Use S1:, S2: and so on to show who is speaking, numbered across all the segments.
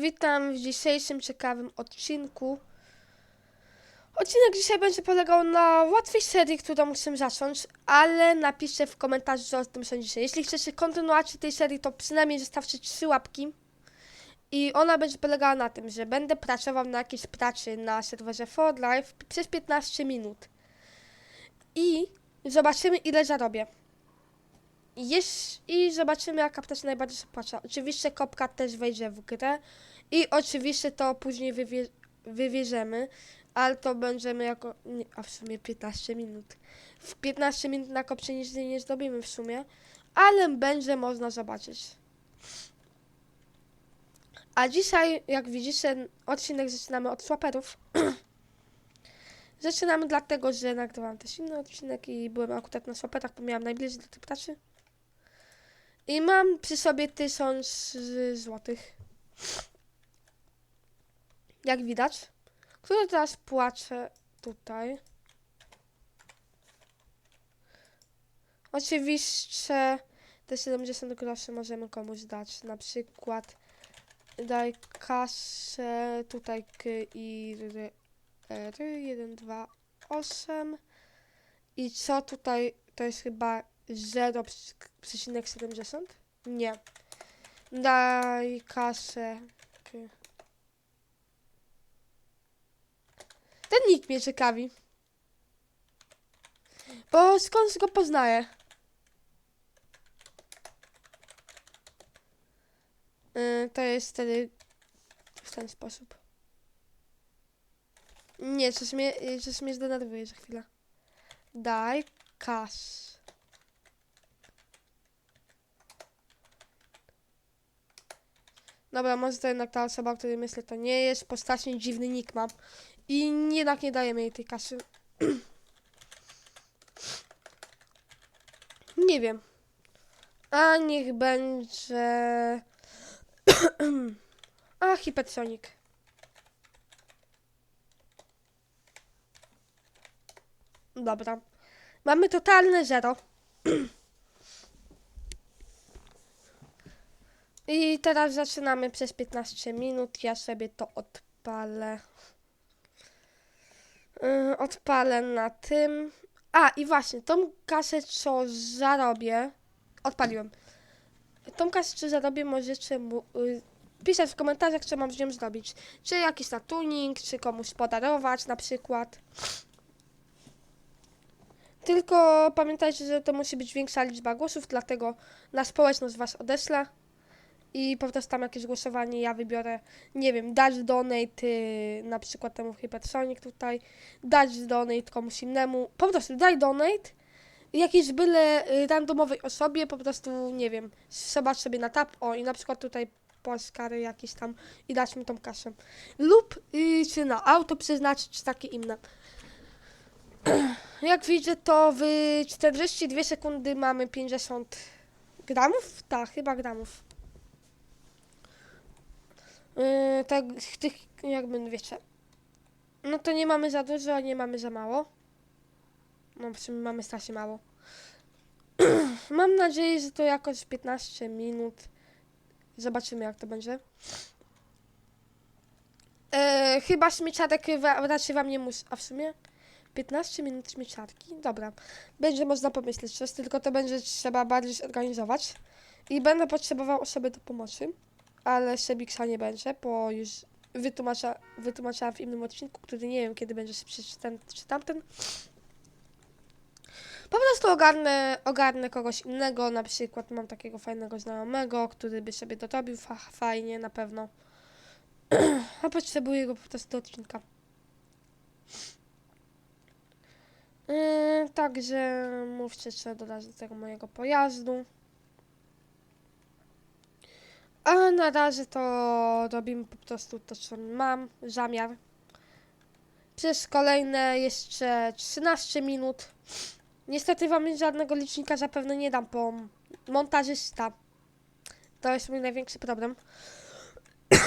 S1: Witam w dzisiejszym ciekawym odcinku. Odcinek dzisiaj będzie polegał na łatwej serii, którą chcę zacząć, ale napiszcie w komentarzu, co o tym sądzicie. Jeśli chcecie kontynuacji tej serii, to przynajmniej zostawcie trzy łapki. I ona będzie polegała na tym, że będę pracował na jakiejś pracy na serwerze For Life przez 15 minut. I zobaczymy, ile zarobię. Jest, I zobaczymy, jaka praca najbardziej się opłaca. Oczywiście kopka też wejdzie w grę i oczywiście to później wywie, wywieziemy, ale to będziemy jako. Nie, a w sumie 15 minut. W 15 minut na kopcie nic nie zrobimy w sumie, ale będzie można zobaczyć. A dzisiaj, jak widzicie, odcinek zaczynamy od swaperów. zaczynamy dlatego, że nagrywam też inny odcinek i byłem akurat na swaperach, bo miałam najbliżej do tej pracy. I mam przy sobie 1000 złotych. Jak widać. Które teraz płacę tutaj. Oczywiście te 70 groszy możemy komuś dać. Na przykład daj kasę tutaj k i r, r 1, 2, 8 i co tutaj to jest chyba 0,70? Nie. Daj kasę. Ten nick mnie ciekawi. Bo skąd go poznaję? Yy, to jest wtedy w ten sposób. Nie, coś mnie, coś mnie zdenerwuje za chwilę. Daj kas. Dobra, może to jednak ta osoba, o której myślę, to nie jest. Bo strasznie dziwny nick mam. I jednak nie dajemy jej tej kasy. nie wiem. A niech będzie... A, Hipersonic. Dobra. Mamy totalne zero. I teraz zaczynamy przez 15 minut. Ja sobie to odpalę. Yy, odpalę na tym. A, i właśnie, tą kasę, co zarobię, odpaliłem. Tą kasę, co zarobię, możecie mu, yy, pisać w komentarzach, co mam z nią zrobić. Czy jakiś na tuning, czy komuś podarować na przykład. Tylko pamiętajcie, że to musi być większa liczba głosów, dlatego na społeczność was odeślę i po prostu tam jakieś głosowanie ja wybiorę, nie wiem, dać donate y, na przykład temu Hypersonic tutaj, dać donate komuś innemu, po prostu daj donate jakiejś byle y, randomowej osobie, po prostu, nie wiem, zobacz sobie na tab, o i na przykład tutaj Polskary jakieś tam i dać mi tą kasę. Lub y, czy na auto przeznaczyć, czy takie inne. Jak widzę, to w 42 sekundy mamy 50 gramów? Tak, chyba gramów. Yy, tak, tych, jakby wiecie. No to nie mamy za dużo, a nie mamy za mało. No w mamy strasznie mało. Mam nadzieję, że to jakoś 15 minut. Zobaczymy jak to będzie. Yy, chyba śmieciarek raczej wam nie mus... A w sumie 15 minut śmieciarki? Dobra. Będzie można pomyśleć coś, tylko to będzie trzeba bardziej zorganizować. I będę potrzebował osoby do pomocy ale Sebiksa nie będzie, bo już wytłumacza, wytłumaczyłam w innym odcinku, który nie wiem kiedy będzie przecież ten czy tamten. Po prostu ogarnę, ogarnę kogoś innego, na przykład mam takiego fajnego znajomego, który by sobie dorobił fa fajnie na pewno. A potrzebuję go po prostu do odcinka. Yy, także mówcie co dodać do tego mojego pojazdu. A na razie to robimy po prostu to, co mam zamiar. Przez kolejne jeszcze 13 minut. Niestety wam żadnego licznika zapewne nie dam, bo montażysta to jest mój największy problem.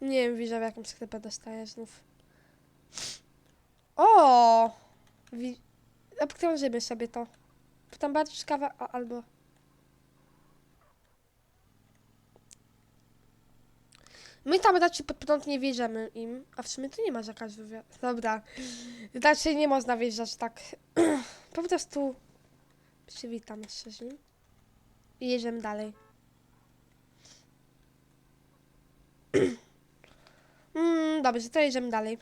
S1: nie wiem, widzę w jaką sklepę dostaję znów. O! Wi- Obkrążymy sobie to. Tam bardziej ciekawe, albo... My tam raczej pod prąd nie wjeżdżamy im, a w sumie tu nie ma zakazu wjazdu. Dobra, raczej nie można wjeżdżać tak. po prostu przywitam się z nim i jedziemy dalej. mm, dobrze, to jedziemy dalej.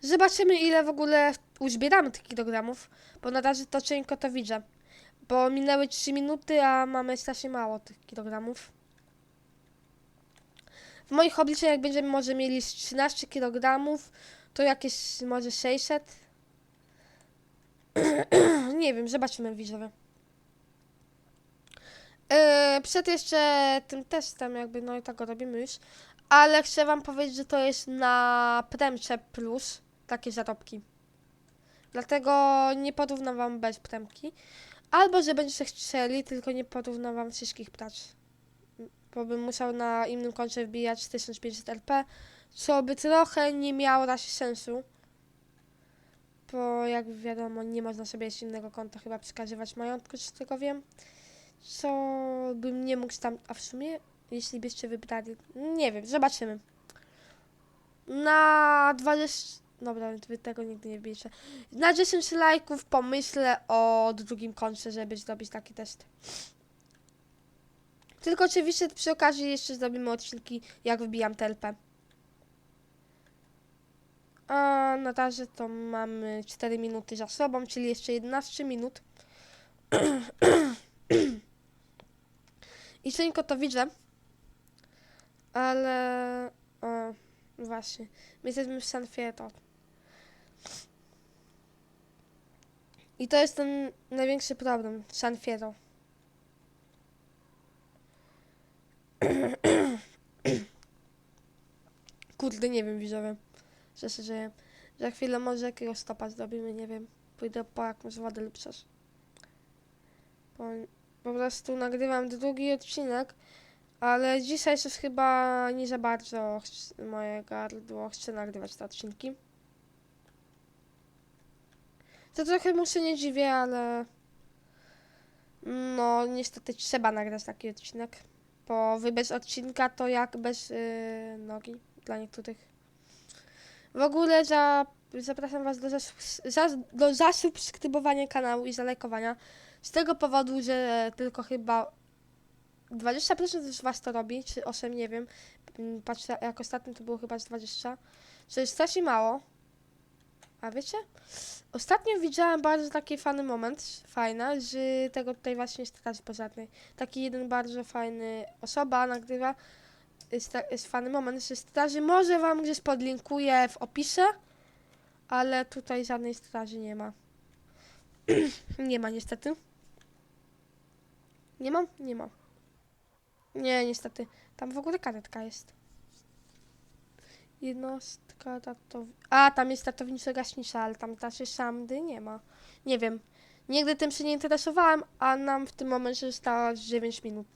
S1: Zobaczymy ile w ogóle uzbieramy tych kilogramów, bo na razie to cienko to widzę. Bo minęły 3 minuty, a mamy strasznie mało tych kilogramów. W moich obliczeniach będziemy może mieli z 13 kg, to jakieś może 600. Nie wiem, zobaczymy widzowie. Yy, przed jeszcze tym testem jakby, no i tak go robimy już, ale chcę wam powiedzieć, że to jest na Premcze Plus takie zarobki. Dlatego nie porównam wam bez Premki. Albo, że będziecie chcieli, tylko nie porównam wam wszystkich prac bo bym musiał na innym koncie wbijać 1500 RP, co by trochę nie miało raczej sensu. Bo jak wiadomo, nie można sobie z innego konta chyba przekazywać majątku, tego wiem. Co bym nie mógł tam, a w sumie, jeśli byście wybrali, nie wiem, zobaczymy. Na 20, dobra, wy tego nigdy nie wbijecie. Na 10 lajków pomyślę o drugim koncie, żeby zrobić taki test. Tylko oczywiście przy okazji jeszcze zrobimy odcinki, jak wybijam TLP. A na razie to mamy 4 minuty za sobą, czyli jeszcze 11 minut. I cienko to widzę. Ale... O, właśnie. My jesteśmy w San Fierro. I to jest ten największy problem. San Fierro. Kurde, nie wiem, widzowie. Co się dzieje. Za chwilę może jakiegoś stopa zrobimy, nie wiem. Pójdę po jakąś wodę lub coś. Po, po prostu nagrywam drugi odcinek, ale dzisiaj już chyba nie za bardzo moje gardło chce nagrywać te odcinki. To trochę mu się nie dziwię, ale... No, niestety trzeba nagrać taki odcinek. Bo wy bez odcinka to jak bez yy, nogi dla niektórych. W ogóle za, zapraszam was do, zasubs za, do zasubskrybowania kanału i zalajkowania. Z tego powodu, że tylko chyba 20% z was to robi, czy 8, nie wiem. Mm, Patrzę, jak ostatnio to było chyba z 20. Co jest strasznie mało. A wiecie? Ostatnio widziałem bardzo taki fajny moment, fajna, z tego tutaj właśnie straży pożarnej. Taki jeden bardzo fajny osoba nagrywa, jest, jest fajny moment ze straży. Może wam gdzieś podlinkuję w opisie, ale tutaj żadnej straży nie ma. nie ma niestety. Nie mam? Nie ma. Nie, niestety. Tam w ogóle karetka jest. Jednostka ratow... A, tam jest ratowniczo gaśnicza, ale tam też szamdy nie ma. Nie wiem. Nigdy tym się nie interesowałem, a nam w tym momencie zostało 9 minut.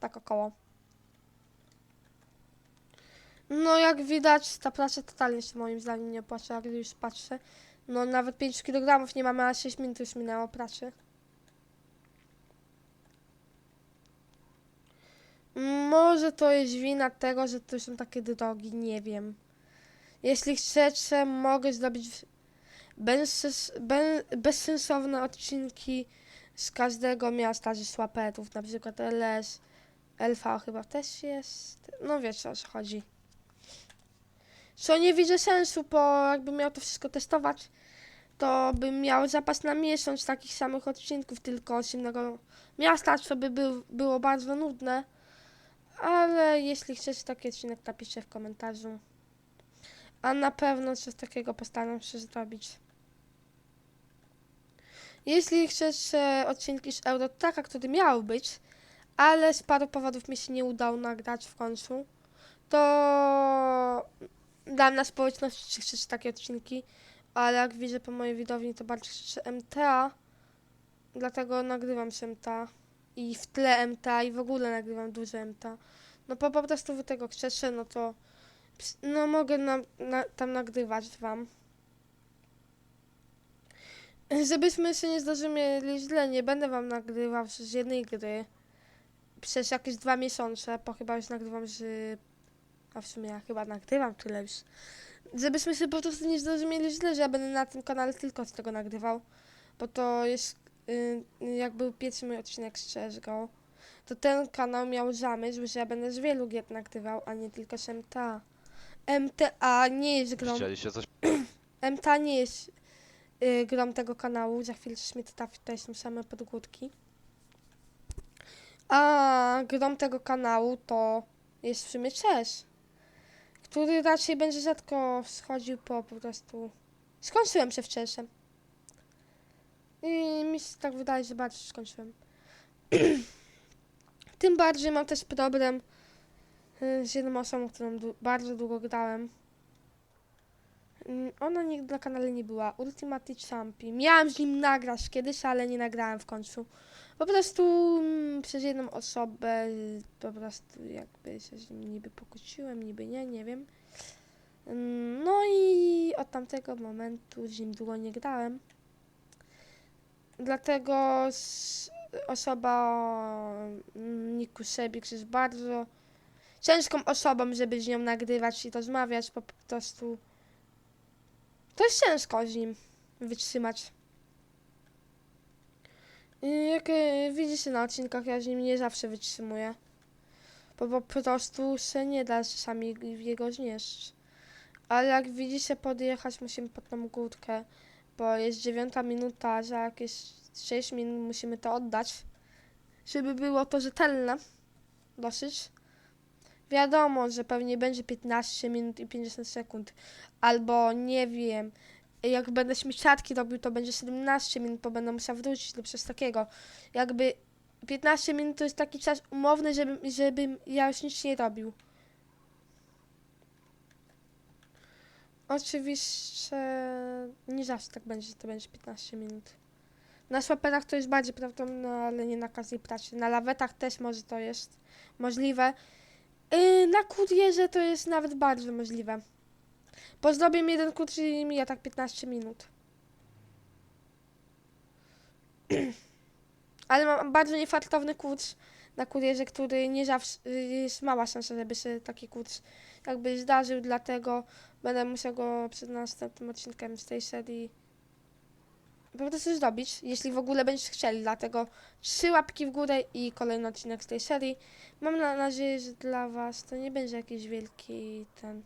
S1: Tak około. No, jak widać, ta praca totalnie się moim zdaniem nie opłaca, jak już patrzę. No, nawet 5 kg nie mamy, a 6 minut już minęło pracy. Może to jest wina tego, że to są takie drogi, nie wiem. Jeśli chcecie, mogę zrobić bezsens, be, bezsensowne odcinki z każdego miasta ze słaperów, na przykład LS, LV chyba też jest. No wiecie o co chodzi. Co nie widzę sensu, bo jakbym miał to wszystko testować, to bym miał zapas na miesiąc takich samych odcinków, tylko z innego miasta, co by był, było bardzo nudne. Ale jeśli chcecie taki odcinek, napiszcie w komentarzu. A na pewno coś takiego postaram się zrobić. Jeśli chcecie odcinki z Eurotaka, który miał być, ale z paru powodów mi się nie udało nagrać w końcu, to dam na społeczności, czy chcecie takie odcinki, ale jak widzę po mojej widowni, to bardziej chcecie MTA, dlatego nagrywam się MTA i w tle MTA i w ogóle nagrywam duże MTA. No po, po prostu wy tego chcecie, no to no mogę na, na, tam nagrywać wam. Żebyśmy się nie zrozumieli źle, nie będę wam nagrywał z jednej gry. przez jakieś dwa miesiące, bo chyba już nagrywam z... A w sumie ja chyba nagrywam tyle już. Żebyśmy się po prostu nie zrozumieli źle, że ja będę na tym kanale tylko z tego nagrywał. Bo to jest... y, jak był pierwszy mój odcinek z CSGO, to ten kanał miał zamysł, że ja będę z wielu gier nagrywał, a nie tylko z MTA. MTA nie jest grą...
S2: Chcieliście coś
S1: MTA nie jest y, grą tego kanału. Za chwilę coś mi trafi, to są same podgódki. A grą tego kanału to jest w sumie chess, który raczej będzie rzadko schodził po po prostu... Skończyłem się w chessem. I mi się tak wydaje, że bardzo skończyłem. Tym bardziej mam też problem y, z jedną osobą, którą bardzo długo grałem. Mm, Ona nigdy na kanale nie była. Ultimate Champion. Miałam z nim nagrać kiedyś, ale nie nagrałem w końcu. Po prostu mm, przez jedną osobę y, po prostu jakby się z nim niby pokłóciłem, niby nie, nie wiem. Mm, No i od tamtego momentu z nim długo nie grałem. Dlatego osoba mm, Niku Sebik jest bardzo ciężką osobą, żeby z nią nagrywać i rozmawiać, po prostu to jest ciężko z nim wytrzymać. I Jak e, widzicie na odcinkach, ja z nim nie zawsze wytrzymuję. Bo po prostu się nie da czasami jego znieść. Ale jak widzicie, podjechać musimy pod tą górkę, bo jest dziewiąta minuta, za jakieś 6 minut musimy to oddać, żeby było to rzetelne. Dosyć. Wiadomo, że pewnie będzie 15 minut i 50 sekund. Albo nie wiem, jak będę śmieciarki robił, to będzie 17 minut, bo będę musiał wrócić lub coś takiego. Jakby 15 minut to jest taki czas umowny, żebym, żebym ja już nic nie robił. Oczywiście nie zawsze tak będzie, że to będzie 15 minut. Na swaperach to jest bardziej prawdopodobne, ale nie na każdej pracy. Na lawetach też może to jest możliwe. Yy, na kurierze to jest nawet bardzo możliwe. Bo zrobię jeden kurz i mija tak 15 minut. Ale mam bardzo niefartowny kurs na kurierze, który nie zawsze y, jest mała szansa, żeby się taki kurs jakby zdarzył, dlatego będę musiał go przed następnym odcinkiem z tej serii po prostu zrobić, jeśli w ogóle będziecie chcieli, dlatego trzy łapki w górę i kolejny odcinek z tej serii. Mam na nadzieję, że dla was to nie będzie jakiś wielki ten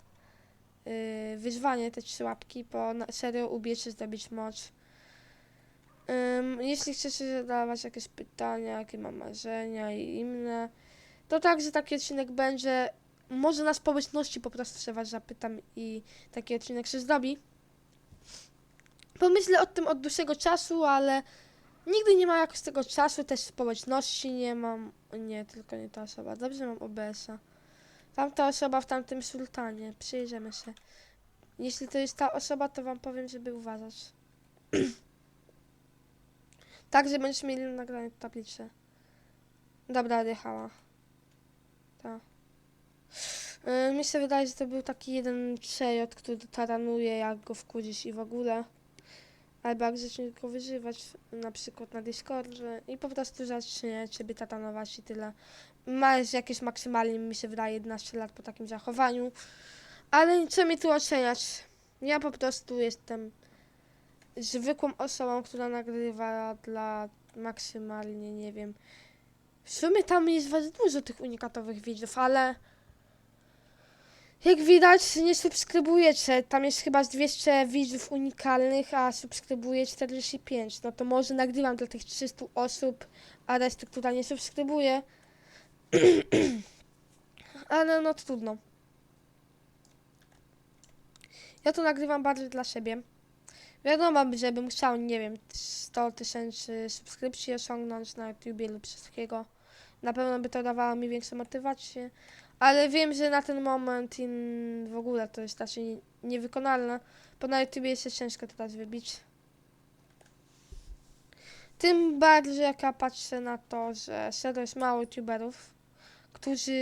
S1: yy, wyzwanie te trzy łapki, bo na serio ubiecie zdobyć moc. Jeśli chcecie zadawać jakieś pytania, jakie mam marzenia i inne, to także taki odcinek będzie. Może na społeczności po prostu się was zapytam i taki odcinek się zrobi. Pomyślę o tym od dłuższego czasu, ale nigdy nie ma jakoś tego czasu, też społeczności nie mam. Nie, tylko nie ta osoba. Dobrze mam OBS-a. Tamta osoba w tamtym sultanie. Przyjrzymy się. Jeśli to jest ta osoba, to wam powiem, żeby uważać. tak, że będziesz mieli nagrane tablicę. Dobra, odjechała. Tak. Yy, mi się wydaje, że to był taki jeden przejot, który taranuje, jak go wkudzisz i w ogóle. Albo jak zacznie go wyżywać, na przykład na Discordzie i po prostu zacznie ciebie tatanować i tyle. Ma jakieś maksymalnie, mi się wydaje, 11 lat po takim zachowaniu. Ale co mi tu oceniać? Ja po prostu jestem zwykłą osobą, która nagrywa dla maksymalnie, nie wiem. W sumie tam jest was dużo tych unikatowych widzów, ale jak widać nie subskrybujecie. Tam jest chyba z 200 widzów unikalnych, a subskrybuje 45. No to może nagrywam dla tych 300 osób, a reszty, która nie subskrybuje. Ale no trudno. Ja to nagrywam bardziej dla siebie. Wiadomo, żebym chciał, nie wiem, 100 tysięcy subskrypcji osiągnąć na YouTubie lub wszystkiego. Na pewno by to dawało mi większą motywację. Ale wiem, że na ten moment in, w ogóle to jest raczej niewykonalne, bo na YouTubie jest się ciężko teraz wybić. Tym bardziej jak ja patrzę na to, że serio jest mało YouTuberów, którzy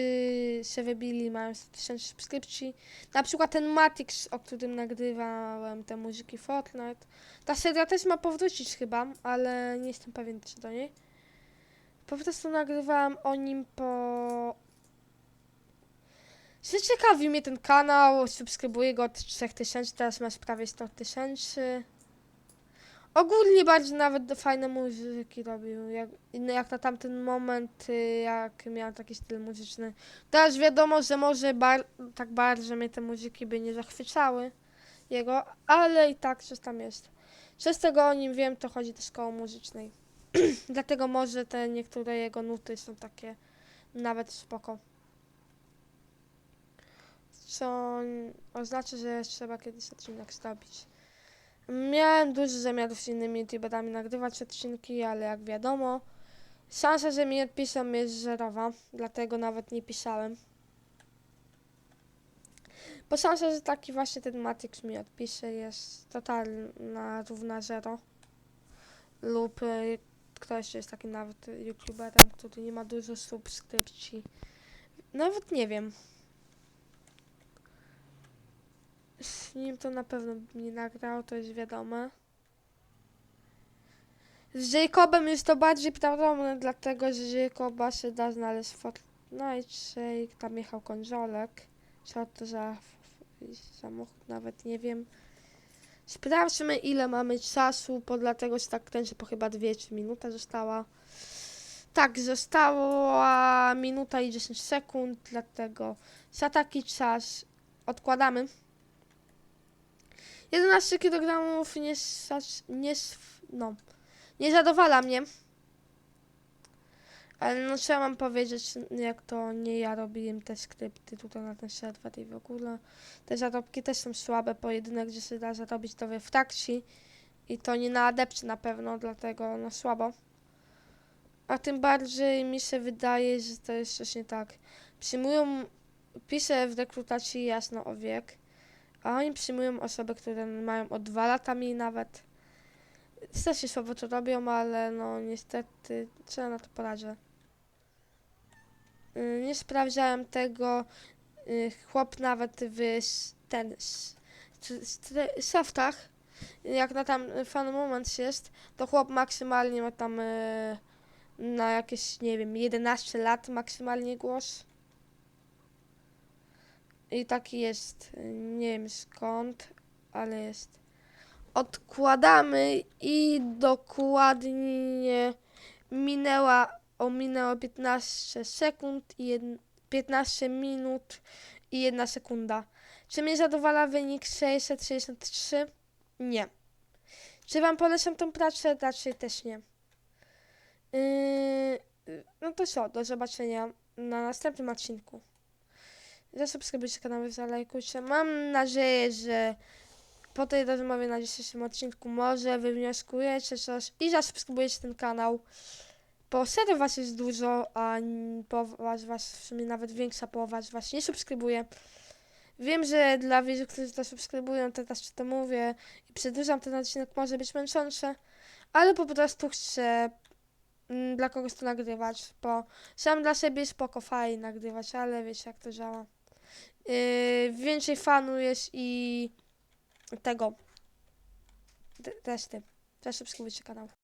S1: się wybili, mają 100 tysięcy subskrypcji. Na przykład ten Matix, o którym nagrywałem te muzyki Fortnite. Ta seria też ma powrócić chyba, ale nie jestem pewien czy do niej. Po prostu nagrywałam o nim po... Że ciekawi mnie ten kanał, subskrybuję go od 3000, teraz masz prawie 100 tysięcy. Ogólnie bardzo nawet fajne muzyki robił, jak, no jak na tamten moment, y, jak miał taki styl muzyczny. Teraz wiadomo, że może bar- tak bardzo mnie te muzyki by nie zachwycały jego, ale i tak coś tam jest. Co z tego o nim wiem, to chodzi do szkoły muzycznej. Dlatego może te niektóre jego nuty są takie nawet spoko. Co oznacza, że trzeba kiedyś odcinek zrobić. Miałem dużo zamiarów z innymi youtuberami nagrywać odcinki, ale jak wiadomo, szansa, że mi odpiszą jest zerowa, dlatego nawet nie pisałem. Bo szansa, że taki właśnie ten Matrix mi odpisze jest totalna równa zero. Lub y, ktoś jest taki nawet youtuberem, który nie ma dużo subskrypcji. Nawet nie wiem. Z nim to na pewno nie nagrał, to jest wiadome. Z Jacobem jest to bardziej prawdopodobne, dlatego że Jacoba się da znaleźć w Fortnite, tam jechał konsolek. Co to za samochód, nawet nie wiem. Sprawdźmy ile mamy czasu, bo dlatego się tak kręcę, po chyba 2 3 minuta została. Tak, została minuta i 10 sekund, dlatego za taki czas odkładamy. 11 kg nie, nie, no, nie zadowala mnie. Ale no ja mam powiedzieć, jak to nie ja robiłem te skrypty tutaj na ten serwer i w ogóle. Te zarobki też są słabe, pojedynek, gdzie się da zarobić to we frakcji. I to nie na adepcie na pewno, dlatego no słabo. A tym bardziej mi się wydaje, że to jest coś nie tak. Przyjmują, piszę w rekrutacji jasno o wiek, a oni przyjmują osoby, które mają o dwa lata mniej nawet. Strasznie słabo to robią, ale no niestety, ja na to poradzę. Y, Nie sprawdzałem tego. y, Chłop nawet w ten stre- softach, jak na tam fan moment jest, to chłop maksymalnie ma tam y, na jakieś, nie wiem, 11 lat maksymalnie głos. I taki jest, y, nie wiem skąd, ale jest. Odkładamy i dokładnie minęła, ominęło 15 sekund i jed, 15 minut i 1 sekunda. Czy mnie zadowala wynik 663? Nie. Czy wam polecam tą pracę? Raczej też nie. Yy, no to co, do zobaczenia na następnym odcinku. Zasubskrybujcie kanał, zalajkujcie. Mam nadzieję, że po tej rozmowie na dzisiejszym odcinku może wywnioskujecie coś i zasubskrybujecie ten kanał. Bo serio was jest dużo, a połowa z was, w sumie nawet większa połowa z was nie subskrybuje. Wiem, że dla widzów, którzy to subskrybują, też to mówię i przedłużam ten odcinek, może być męczący, ale po prostu chcę mm, dla kogoś to nagrywać, bo sam dla siebie spoko, fajnie nagrywać, ale wiecie jak to działa. Yy, więcej fanu jest i tego. Te- Testy. Też subskrybujcie kanał.